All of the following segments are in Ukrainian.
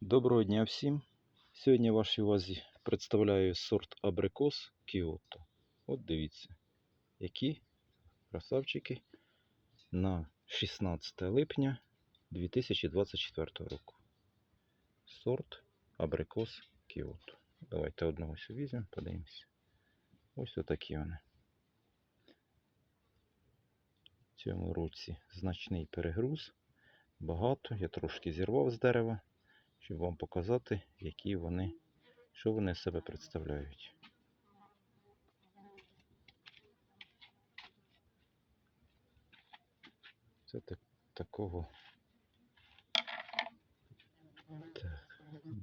Доброго дня всім. Сьогодні вашій увазі представляю сорт абрикос Кіото. От дивіться, які красавчики на 16 липня 2024 року. Сорт абрикос Кіото. Давайте одного ось візьмемо, подивимося. Ось отакі вони. В цьому році значний перегруз. Багато. Я трошки зірвав з дерева щоб вам показати, які вони, що вони себе представляють. Це так, такого так,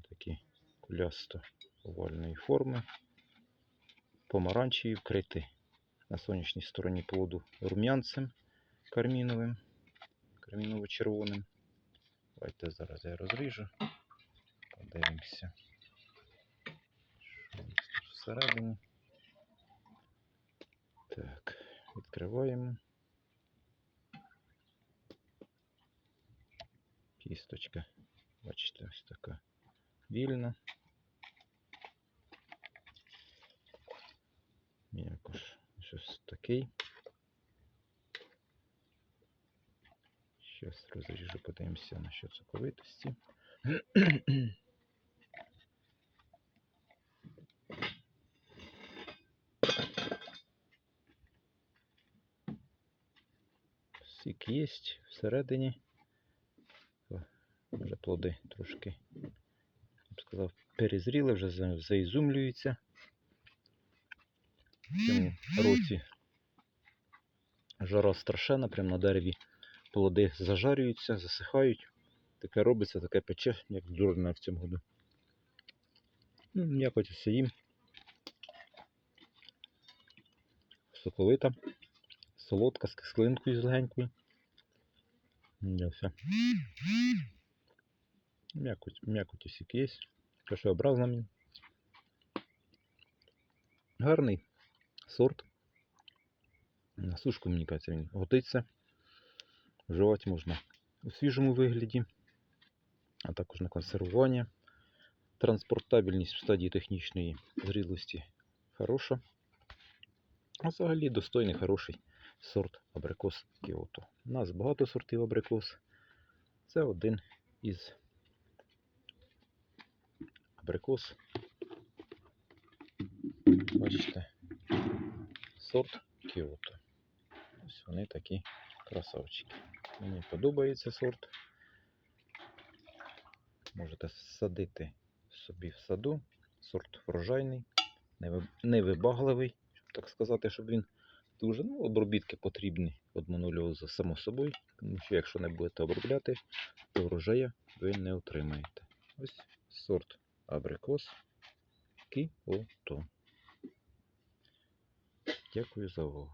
такі кулясто овальної форми. Помаранчеві вкриті на сонячній стороні плоду рум'янцем карміновим, карміново-червоним. Давайте зараз я розріжу. Подивимося. Що у нас тут всередині? Так, відкриваємо. Кісточка. Бачите, ось така вільна. Якось щось такий. Зараз розріжу, подивимося на що соковитості. Сік є всередині. Вже плоди трошки, я б сказав, перезріли, вже заізумлюються. В цьому році жара страшенна, прямо на дереві плоди зажарюються, засихають. Таке робиться, таке пече, як дурне в цьому году. Ну, М'якоть все їм. Соковита, солодка, з кислинкою з легенькою. Все. М'якоть, м'якоть усік є. Кашеобразна мені. Гарний сорт. На сушку, мені кажеться, він годиться. Вживати можна у свіжому вигляді, а також на консервування. Транспортабельність в стадії технічної зрілості хороша. А взагалі достойний хороший сорт абрикос Кіото. У нас багато сортів абрикос. Це один із абрикос. Бачите, сорт Кіото. Ось вони такі красавчики. Мені подобається сорт. Можете садити собі в саду. Сорт врожайний, неви- невибагливий, щоб так сказати, щоб він дуже ну, обробітки потрібні від монольозу, само собою. Тому що якщо не будете обробляти, то врожая ви не отримаєте. Ось сорт абрикос Кіото. Дякую за увагу.